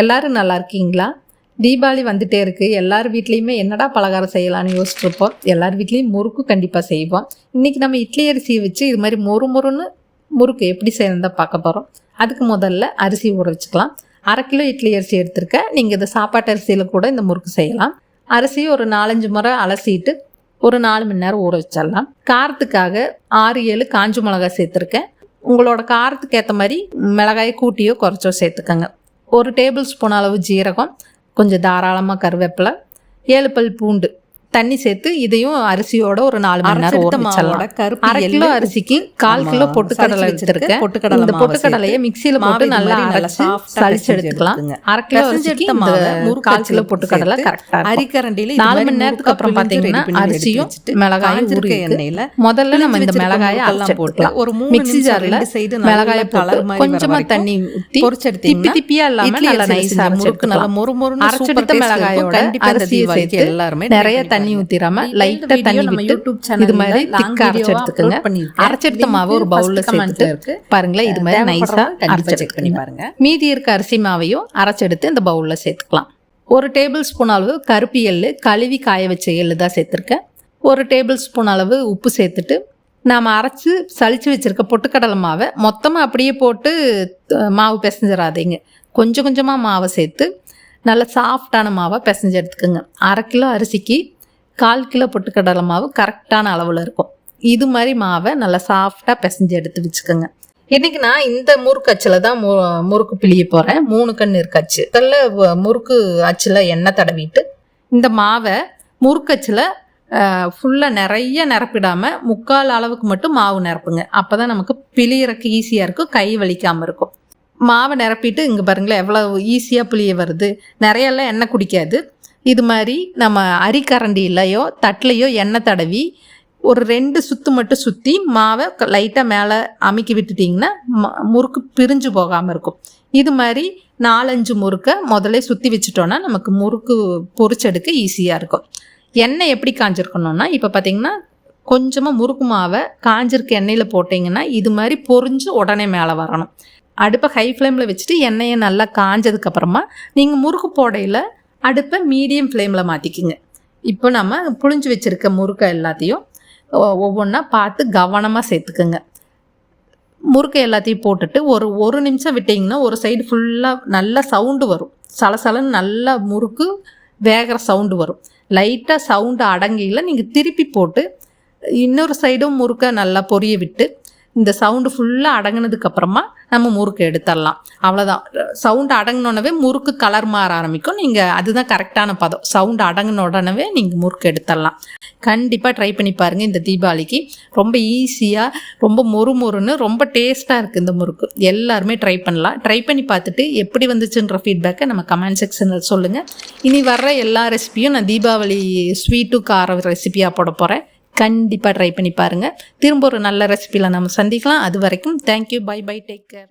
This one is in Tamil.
எல்லாரும் நல்லா இருக்கீங்களா? தீபாவளி வந்துட்டே இருக்குது எல்லார் வீட்லேயுமே என்னடா பலகாரம் செய்யலாம்னு யோசிச்சிருப்போம். எல்லார் வீட்லேயும் முறுக்கு கண்டிப்பாக செய்வோம். இன்றைக்கி நம்ம இட்லி அரிசியை வச்சு இது மாதிரி மொறு மொறுன்னு முறுக்கு எப்படி செய்யறதா பார்க்க போகிறோம் அதுக்கு முதல்ல அரிசி ஊற வச்சுக்கலாம். அரை கிலோ இட்லி அரிசி எடுத்திருக்கேன். நீங்கள் இந்த சாப்பாட்டு அரிசியில் கூட இந்த முறுக்கு செய்யலாம். அரிசியை ஒரு நாலஞ்சு முறை அலசிட்டு ஒரு நாலு மணி நேரம் ஊற வச்சிடலாம். காரத்துக்காக ஆறு ஏழு காஞ்ச மிளகாய் சேர்த்துருக்கேன். உங்களோட காரத்துக்கு ஏற்ற மாதிரி மிளகாயை கூட்டியோ குறைச்சோ சேர்த்துக்கோங்க. ஒரு டேபிள் ஸ்பூன் அளவு ஜீரகம் கொஞ்சம் தாராளமாக கருவேப்பிலை ஏழு பல் பூண்டு. தண்ணி சேர்த்து இதையும் அரிசியோட ஒரு நாலு மணி நேரம் ஊற கருப்பு அரை கிலோ அரிசிக்கு கால் கிலோ பொட்டுக்கடலை எடுத்திருக்கேன். பொட்டுக்கடலை இந்த பொட்டுக்கடலையை மிக்சியில் போட்டு நல்லா அரைச்சு சளிச்சு எடுத்துக்கலாம். அரை கிலோ அரிசிக்கு இந்த கால் கிலோ பொட்டுக்கடலை இருக்கும். அரிக்கரண்டியில நாலு மணி நேரத்துக்கு அப்புறம் எடுத்து அரிசியும் மிளகாயும் ஊறி. எண்ணெயில முதல்ல நம்ம இந்த மிளகாயை அரைச்சு முறுக்கெல்லாம் போட்டு எடுத்துக்கலாம். ஒரு நிமிஷம் ஜாரில் மிளகாயை போட்டு கொஞ்சமா தண்ணி ஊற்றி பொரிச்சு திப்பி திப்பியா இல்லாம நல்லா நைஸா முறுக்கு நல்லா மொறு மொறுன்னு அரைச்செடுத்த மிளகாயோட அரிசியை சேர்த்து எல்லாருமே நிறைய பண்ணி தண்ணி பாருங்க. ஊத்திராம இந்த லைட்டா video தண்ணி விட்டு இது மாதிரி திக்கா அரைச்சு எடுத்துக்கோங்க. அரைச்செடுத்த மாவை ஒரு பவுல்ல சேர்த்துட்டு. பாருங்களேன் இது மாதிரி நைஸா தேவைப்படுறவங்க கண்டிப்பா அரைச்சு check பண்ணி பாருங்க. மீதி இருக்க அரிசி மாவையும் அரைச்செடுத்து இந்த பவுலில் சேர்த்துக்கலாம். ஒரு டேபிள் ஸ்பூன் அளவு கருப்பு எள்ளு கழுவி காய வச்ச எள்ளு தான் சேர்த்துருக்கேன். ஒரு டேபிள் ஸ்பூன் அளவு உப்பு சேர்த்துட்டு நாம் அரைச்சி சலிச்சு வச்சிருக்க பொட்டுக்கடலை மாவை மொத்தமாக அப்படியே போட்டு மாவு பிசைஞ்சிடாதீங்க கொஞ்சம் கொஞ்சமாக மாவை சேர்த்து நல்ல சாஃப்டான மாவை பிசைஞ்சு எடுத்துக்கோங்க. அரை கிலோ அரிசிக்கு கால் கிலோ பொட்டுக்கடலை மாவு கரெக்டான அளவில் இருக்கும். இது மாதிரி மாவை நல்லா சாஃப்டாக பிசைஞ்சு எடுத்து வச்சுக்கோங்க. இன்றைக்கி நான் இந்த முறுக்கு அச்சில் தான் மு முறுக்கு பிழிய போகிறேன் மூணு கண் இருக்கு அச்சு. முதல்ல முறுக்கு அச்சில் எண்ணெய் தடவிட்டு இந்த மாவை முறுக்கு அச்சில் ஃபுல்லாக நிறைய நிரப்பிடாமல் முக்கால் அளவுக்கு மட்டும் மாவு நிரப்புங்க. அப்போ தான் நமக்கு பிழியறக்கு ஈஸியாக இருக்கும். கை வலிக்காமல் இருக்கும். மாவை நிரப்பிட்டு இங்கே பாருங்களேன் எவ்வளோ ஈஸியாக புளிய வருது. நிறையெல்லாம் எண்ணெய் குடிக்காது. இது மாதிரி நம்ம அரிக்கரண்டிலையோ தட்டிலையோ எண்ணெய் தடவி ஒரு ரெண்டு சுத்து மட்டும் சுற்றி மாவை லைட்டாக மேலே அமுக்கி விட்டுட்டிங்கன்னா ம- முறுக்கு பிரிஞ்சு போகாமல் இருக்கும். இது மாதிரி நாலஞ்சு முறுக்கை முதல்ல சுற்றி வச்சுட்டோன்னா நமக்கு முறுக்கு பொறிச்செடுக்க ஈஸியாக இருக்கும். எண்ணெய் எப்படி காஞ்சிருக்கணும்னா இப்போ பார்த்தீங்கன்னா கொஞ்சமாக முறுக்கு மாவை காஞ்சிருக்க எண்ணெயில் போட்டிங்கன்னா இது மாதிரி பொரிஞ்சு உடனே மேலே வரணும். அடுப்பை ஹை ஃப்ளேமில் வச்சுட்டு எண்ணெயை நல்லா காஞ்சதுக்கப்புறமா நீங்கள் முறுக்கு போடையில் அடுப்பை மீடியம் ஃப்ளேமில் மாற்றிக்குங்க இப்போ நம்ம புழிஞ்சு வச்சுருக்க முறுக்கை எல்லாத்தையும் ஒவ்வொன்றா பார்த்து கவனமாக சேர்த்துக்குங்க. முறுக்கை எல்லாத்தையும் போட்டுட்டு ஒரு ஒரு நிமிஷம் விட்டிங்கன்னா ஒரு சைடு ஃபுல்லாக நல்ல சவுண்டு வரும். சலசலன்னு நல்லா முறுக்கு வேகிற சவுண்டு வரும். லைட்டாக சவுண்டு அடங்கியில் நீங்கள் திருப்பி போட்டு இன்னொரு சைடும் முறுக்கை நல்லா பொரிய விட்டு இந்த சவுண்டு ஃபுல்லாக அடங்கினதுக்கு அப்புறமா நம்ம முறுக்கு எடுத்துடலாம். அவ்வளோதான் சவுண்டு அடங்கினோடனே முறுக்கு கலர் மாற ஆரம்பிக்கும். நீங்கள் அதுதான் கரெக்டான பதம். சவுண்டு அடங்கின உடனே நீங்கள் முறுக்கு எடுத்துடலாம். கண்டிப்பாக ட்ரை பண்ணி பாருங்கள் இந்த தீபாவளிக்கு. ரொம்ப ஈஸியாக ரொம்ப மொறு மொறுன்னு ரொம்ப டேஸ்ட்டாக இருக்குது இந்த முறுக்கு. எல்லாருமே ட்ரை பண்ணலாம். ட்ரை பண்ணி பார்த்துட்டு எப்படி வந்துச்சுன்ற ஃபீட்பேக்கை நம்ம கமெண்ட் செக்ஷனில் சொல்லுங்கள் இனி வர்ற எல்லா ரெசிபியும் நான் தீபாவளி ஸ்வீட்டு கார ரெசிபியாக போட போகிறேன் கண்டிப்பாக ட்ரை பண்ணி பாருங்கள் திரும்ப ஒரு நல்ல ரெசிபியில் நம்ம சந்திக்கலாம். அது வரைக்கும் thank you bye bye take care